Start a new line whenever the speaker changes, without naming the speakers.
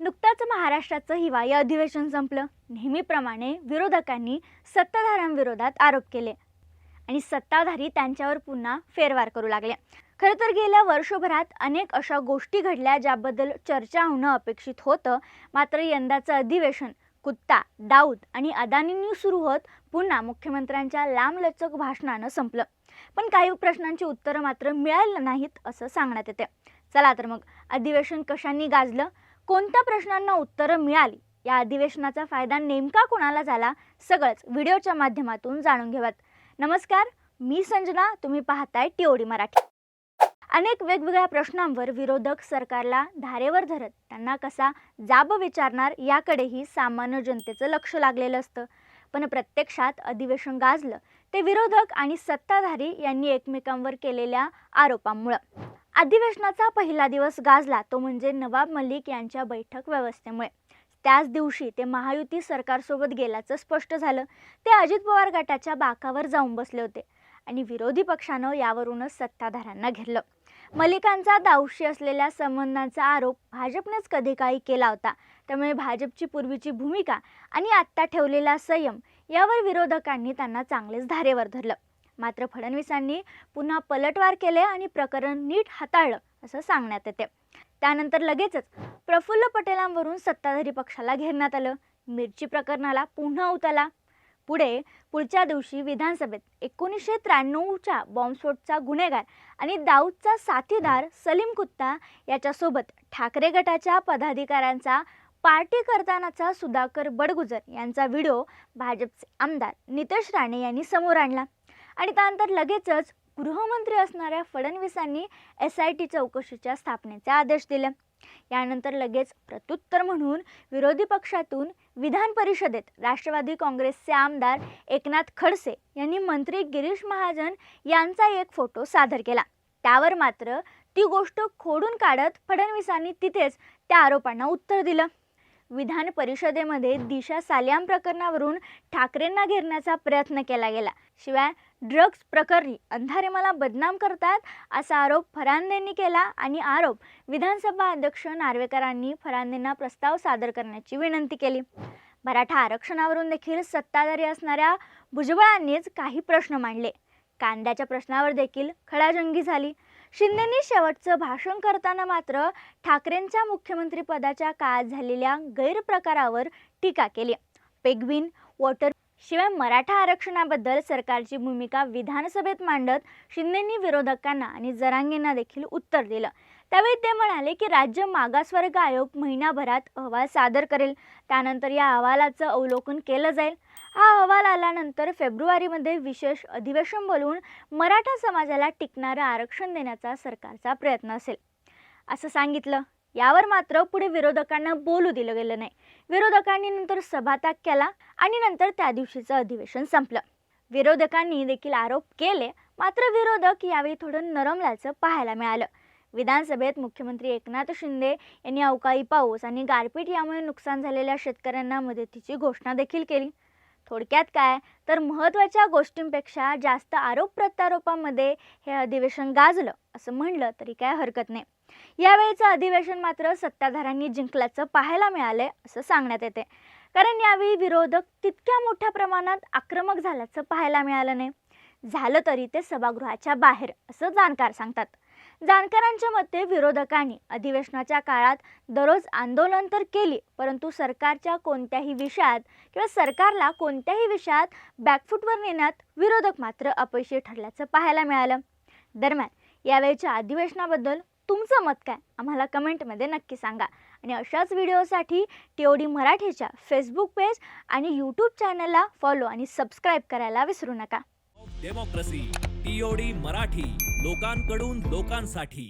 नुकताच महाराष्ट्राचं हिवाळी अधिवेशन संपलं. नेहमीप्रमाणे विरोधकांनी सत्ताधाऱ्यांविरोधात आरोप केले. आणि सत्ताधारी त्यांच्यावर पुन्हा फेरवार करू लागले. खरं तर गेल्या वर्षभरात अनेक अशा गोष्टी घडल्या ज्याबद्दल चर्चा होणं अपेक्षित होतं. मात्र यंदाचं अधिवेशन कुत्ता दाऊद आणि अदानींनी सुरू होत पुन्हा मुख्यमंत्र्यांच्या लांबलचक भाषणानं संपलं. पण काही प्रश्नांची उत्तरं मात्र मिळाली नाहीत असं सांगण्यात येते. चला तर मग अधिवेशन कशांनी गाजलं? कोणत्या प्रश्नांना उत्तरं मिळाली? या अधिवेशनाचा फायदा नेमका कोणाला झाला? सगळंच व्हिडिओच्या माध्यमातून जाणून घेऊयात. नमस्कार मी संजना तुम्ही पाहताय टीओडी मराठी. अनेक वेगवेगळ्या प्रश्नांवर विरोधक सरकारला धारेवर धरत त्यांना कसा जाब विचारणार याकडेही सामान्य जनतेचं लक्ष लागलेलं असतं. पण प्रत्यक्षात अधिवेशन गाजलं ते विरोधक आणि सत्ताधारी यांनी एकमेकांवर केलेल्या आरोपांमुळं. अधिवेशनाचा पहिला दिवस गाजला तो म्हणजे नवाब मलिक यांच्या बैठक व्यवस्थेमुळे. त्याच दिवशी ते महायुती सरकारसोबत गेल्याचं स्पष्ट झालं. ते अजित पवार गटाच्या बाकावर जाऊन बसले होते आणि विरोधी पक्षानं यावरूनच सत्ताधाऱ्यांना घेरलं. मलिकांचा दावशी असलेल्या संबंधांचा आरोप भाजपनेच कधी काही केला होता. त्यामुळे भाजपची पूर्वीची भूमिका आणि आत्ता ठेवलेला संयम यावर विरोधकांनी त्यांना चांगलेच धारेवर धरलं. मात्र फडणवीसांनी पुन्हा पलटवार केले आणि प्रकरण नीट हाताळलं असं सांगण्यात येते. त्यानंतर लगेचच प्रफुल्ल पटेलांवरून सत्ताधारी पक्षाला घेरण्यात आलं. मिरची प्रकरणाला पुन्हा उताला. पुढे पुढच्या दिवशी विधानसभेत एकोणीसशे त्र्याण्णवच्या बॉम्बस्फोटचा गुन्हेगार आणि दाऊदचा साथीदार सलीम कुत्ता याच्यासोबत ठाकरे गटाच्या पदाधिकाऱ्यांचा पार्टी करतानाचा सुधाकर बडगुजर यांचा व्हिडिओ भाजपचे आमदार नितेश राणे यांनी समोर आणला. आणि त्यानंतर लगेचच गृहमंत्री असणाऱ्या फडणवीसांनी एस आय टी चौकशीच्या स्थापनेचे आदेश दिले. यानंतर लगेच प्रत्युत्तर म्हणून विरोधी पक्षातून विधान परिषदेत राष्ट्रवादी काँग्रेसचे आमदार एकनाथ खडसे यांनी मंत्री गिरीश महाजन यांचा एक फोटो सादर केला. त्यावर मात्र ती गोष्ट खोडून काढत फडणवीसांनी तिथेच त्या आरोपांना उत्तर दिलं. विधान परिषदेमध्ये दिशा सालियाम प्रकरणावरून ठाकरेंना घेरण्याचा प्रयत्न केला गेला. शिवाय ड्रग्ज प्रकरणी अंधारे मला बदनाम करतात असा आरोप फरांदेंनी केला आणि आरोप विधानसभा अध्यक्ष नार्वेकरांनी फरांदेंना प्रस्ताव सादर करण्याची विनंती केली. मराठा आरक्षणावरून देखील सत्ताधारी असणाऱ्या भुजबळांनीच काही प्रश्न मांडले. कांद्याच्या प्रश्नावर देखील खडाजंगी झाली. शिंदेंनी शेवटचं भाषण करताना मात्र ठाकरेंच्या मुख्यमंत्रीपदाच्या काळात झालेल्या गैरप्रकारावर टीका केली. पेगविन वॉटर शिवाय मराठा आरक्षणाबद्दल सरकारची भूमिका विधानसभेत मांडत शिंदेंनी विरोधकांना आणि जरांगेंना देखील उत्तर दिलं. त्यावेळी ते म्हणाले की राज्य मागासवर्ग आयोग महिनाभरात अहवाल सादर करेल. त्यानंतर या अहवालाचं अवलोकन केलं जाईल. हा अहवाल आल्यानंतर फेब्रुवारीमध्ये विशेष अधिवेशन बोलवून मराठा समाजाला टिकणारं आरक्षण देण्याचा सरकारचा प्रयत्न असेल. असं सांगितलं. यावर मात्र पुढे विरोधकांना बोलू दिलं गेलं नाही. विरोधकांनी नंतर सभात्याग केला आणि नंतर त्या दिवशीचं अधिवेशन संपलं. विरोधकांनी देखील आरोप केले मात्र विरोधक यावेळी थोडं नरमल्याचं पाहायला मिळालं. विधानसभेत मुख्यमंत्री एकनाथ शिंदे यांनी अवकाळी पाऊस आणि गारपीट यामुळे नुकसान झालेल्या शेतकऱ्यांना मदतीची घोषणा देखील केली. थोडक्यात काय? तर महत्त्वाच्या गोष्टींपेक्षा जास्त आरोप प्रत्यारोपामध्ये हे अधिवेशन गाजलं असं म्हणलं तरी काय हरकत नाही. यावेळीचं अधिवेशन मात्र सत्ताधाऱ्यांनी जिंकल्याचं पाहायला मिळालंय असं सांगण्यात येते. कारण यावेळी विरोधक तितक्या मोठ्या प्रमाणात आक्रमक झाल्याचं पाहायला मिळालं नाही. झालं तरी ते सभागृहाच्या बाहेर असं जाणकार सांगतात. जाणकारांच्या मते विरोधकांनी अधिवेशनाच्या काळात दररोज आंदोलन तर केली परंतु सरकारच्या कोणत्याही विषयात किंवा सरकारला कोणत्याही विषयात बॅकफूटवर नेण्यात विरोधक मात्र अपयशी ठरल्याचं पाहायला मिळालं. दरम्यान यावेळच्या अधिवेशनाबद्दल तुमचं मत काय? आम्हाला कमेंटमध्ये नक्की सांगा. आणि अशाच व्हिडिओसाठी टीओडी मराठीच्या फेसबुक पेज आणि यूट्यूब चॅनलला फॉलो आणि सबस्क्राईब करायला विसरू नका.
डेमोक्रेसी टीओडी मराठी लोकांकडून लोकांसाठी.